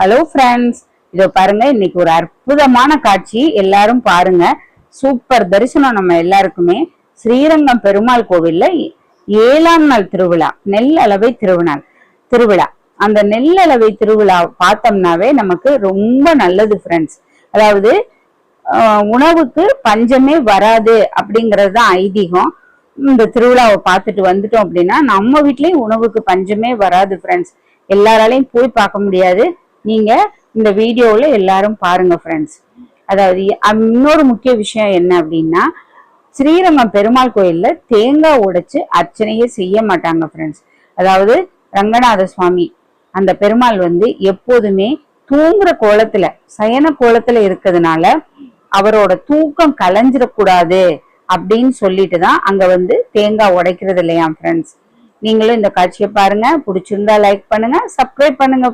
Hello friends இதோ பாருங்க இன்னைக்கு ஒரு அற்புதமான காட்சி. எல்லாரும் பாருங்க. சூப்பர் தரிசனம் நம்ம எல்லாருக்குமே. ஸ்ரீரங்கம் பெருமாள் கோவில்ல ஏழாம் நாள் திருவிழா நெல் அளவை திருவிழா திருவிழா. அந்த நெல் அளவை திருவிழா பார்த்தோம்னாவே நமக்கு ரொம்ப நல்லது ஃப்ரெண்ட்ஸ் அதாவது உணவுக்கு பஞ்சமே வராது அப்படிங்கிறது தான் ஐதீகம். இந்த திருவிழாவை பார்த்துட்டு வந்துட்டோம் அப்படின்னா நம்ம வீட்லயும் உணவுக்கு பஞ்சமே வராது ஃப்ரெண்ட்ஸ் எல்லாராலையும் போய் பார்க்க முடியாது. நீங்க இந்த வீடியோவில் எல்லாரும் பாருங்க ஃப்ரெண்ட்ஸ் அதாவது இன்னொரு முக்கிய விஷயம் என்ன அப்படின்னா ஸ்ரீரங்கம் பெருமாள் கோயிலில் தேங்காய் உடைச்சு அர்ச்சனையே செய்ய மாட்டாங்க ஃப்ரெண்ட்ஸ் அதாவது ரங்கநாத சுவாமி அந்த பெருமாள் வந்து எப்போதுமே தூங்குற கோலத்துல சயன கோலத்துல இருக்கிறதுனால அவரோட தூக்கம் கலைஞ்சிடக்கூடாது அப்படின்னு சொல்லிட்டு தான் அங்க வந்து தேங்காய் உடைக்கிறது இல்லையா ஃப்ரெண்ட்ஸ் நீங்களும் இந்த காட்சியை பாருங்க. பிடிச்சிருந்தா லைக் பண்ணுங்க சப்ஸ்கிரைப் பண்ணுங்க.